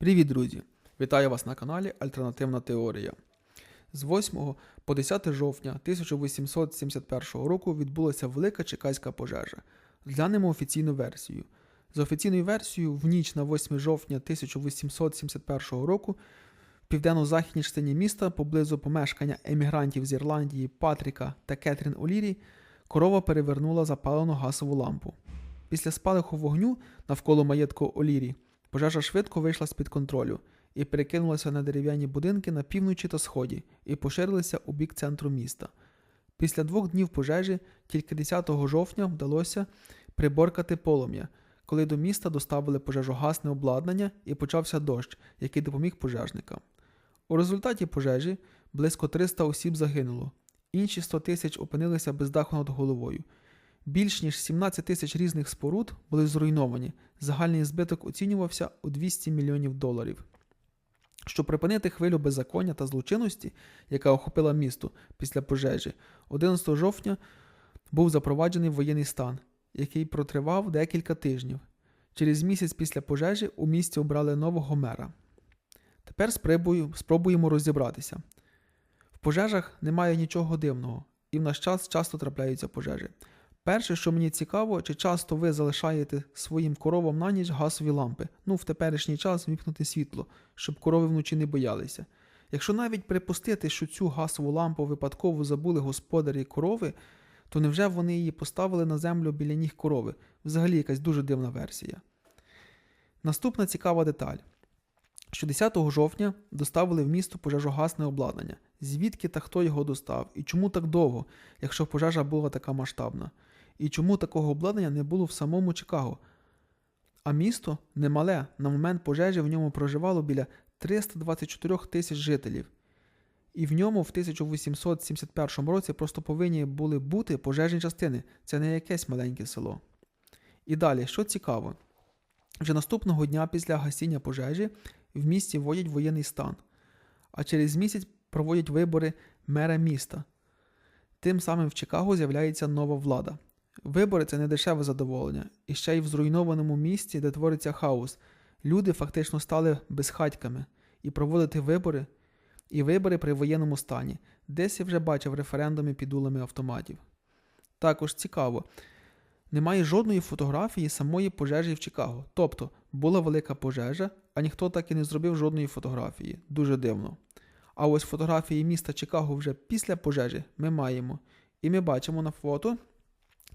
Привіт, друзі! Вітаю вас на каналі Альтернативна Теорія. З 8 по 10 жовтня 1871 року відбулася велика чекаська пожежа. Глянемо офіційну версію. За офіційною версією, в ніч на 8 жовтня 1871 року в південно-західній частині міста поблизу помешкання емігрантів з Ірландії Патріка та Кетрін Олірі корова перевернула запалену газову лампу. Після спалаху вогню навколо маєтку Олірі Пожежа швидко вийшла з-під контролю і перекинулася на дерев'яні будинки на півночі та сході і поширилася у бік центру міста. Після двох днів пожежі тільки 10 жовтня вдалося приборкати полум'я, коли до міста доставили пожежогасне обладнання і почався дощ, який допоміг пожежникам. У результаті пожежі близько 300 осіб загинуло, інші 100 тисяч опинилися без даху над головою. Більш ніж 17 тисяч різних споруд були зруйновані. Загальний збиток оцінювався у 200 мільйонів доларів. Щоб припинити хвилю беззаконня та злочинності, яка охопила місто після пожежі, 11 жовтня був запроваджений воєнний стан, який протривав декілька тижнів. Через місяць після пожежі у місті обрали нового мера. Тепер спробуємо розібратися. В пожежах немає нічого дивного, і в наш час часто трапляються пожежі. Перше, що мені цікаво, чи часто ви залишаєте своїм коровам на ніч газові лампи, ну в теперішній час вімкнути світло, щоб корови вночі не боялися. Якщо навіть припустити, що цю газову лампу випадково забули господарі корови, то невже вони її поставили на землю біля ніг корови? Взагалі якась дуже дивна версія. Наступна цікава деталь. Що 10 жовтня доставили в місто пожежогасне обладнання. Звідки та хто його достав? І чому так довго, якщо пожежа була така масштабна? І чому такого обладнання не було в самому Чикаго? А місто немале. На момент пожежі в ньому проживало біля 324 тисяч жителів. І в ньому в 1871 році просто повинні були бути пожежні частини. Це не якесь маленьке село. І далі, що цікаво, вже наступного дня після гасіння пожежі в місті вводять воєнний стан, а через місяць проводять вибори мера міста. Тим самим в Чикаго з'являється нова влада. Вибори це не дешеве задоволення, і ще й в зруйнованому місті, де твориться хаос. Люди фактично стали безхатьками і проводити вибори, і вибори при воєнному стані. Десь я вже бачив референдуми під улами автоматів. Також цікаво, немає жодної фотографії самої пожежі в Чикаго. Тобто була велика пожежа, а ніхто так і не зробив жодної фотографії. Дуже дивно. А ось фотографії міста Чикаго вже після пожежі ми маємо. І ми бачимо на фото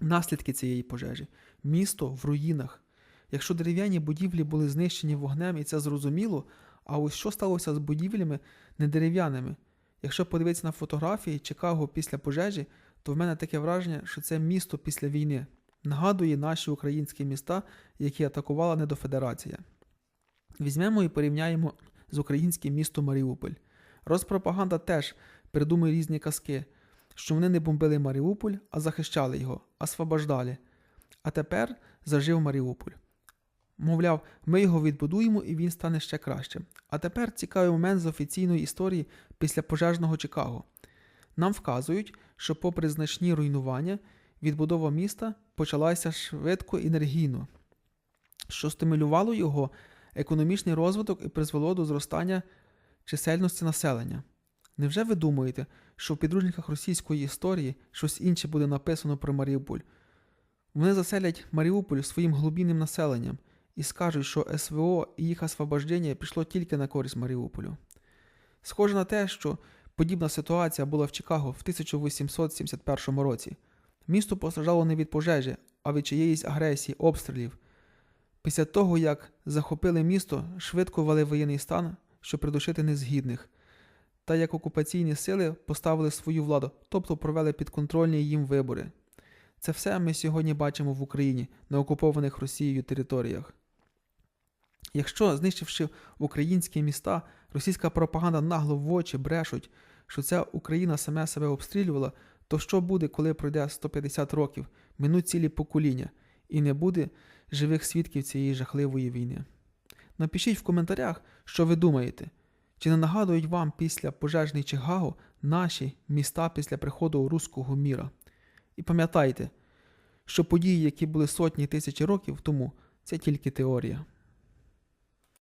наслідки цієї пожежі. Місто в руїнах. Якщо дерев'яні будівлі були знищені вогнем, і це зрозуміло, а ось що сталося з будівлями не дерев'яними? Якщо подивитися на фотографії Чикаго після пожежі, то в мене таке враження, що це місто після війни. Нагадує наші українські міста, які атакувала недофедерація. Візьмемо і порівняємо з українським містом Маріуполь. Розпропаганда теж придумує різні казки, що вони не бомбили Маріуполь, а захищали його, освобождали. А тепер зажив Маріуполь. Мовляв, ми його відбудуємо і він стане ще кращим. А тепер цікавий момент з офіційної історії після пожежного Чикаго. Нам вказують, що, попри значні руйнування, відбудова міста почалася швидко енергійно, що стимулювало його економічний розвиток і призвело до зростання чисельності населення. Невже ви думаєте, що в підручниках російської історії щось інше буде написано про Маріуполь? Вони заселять Маріуполь своїм глубинним населенням і скажуть, що СВО і їх освобождення пішло тільки на користь Маріуполю. Схоже на те, що подібна ситуація була в Чикаго в 1871 році. Місто постраждало не від пожежі, а від чиєїсь агресії, обстрілів. Після того, як захопили місто, швидко ввели воєнний стан, щоб придушити незгідних, та як окупаційні сили поставили свою владу, тобто провели підконтрольні їм вибори. Це все ми сьогодні бачимо в Україні на окупованих Росією територіях. Якщо, знищивши українські міста, російська пропаганда нагло в очі брешуть, що ця Україна саме себе обстрілювала, то що буде, коли пройде 150 років, минуть цілі покоління, і не буде живих свідків цієї жахливої війни? Напишіть в коментарях, що ви думаєте. Чи не нагадують вам після пожежний Чикаго наші міста після приходу руського міра? І пам'ятайте, що події, які були сотні тисячі років тому, це тільки теорія.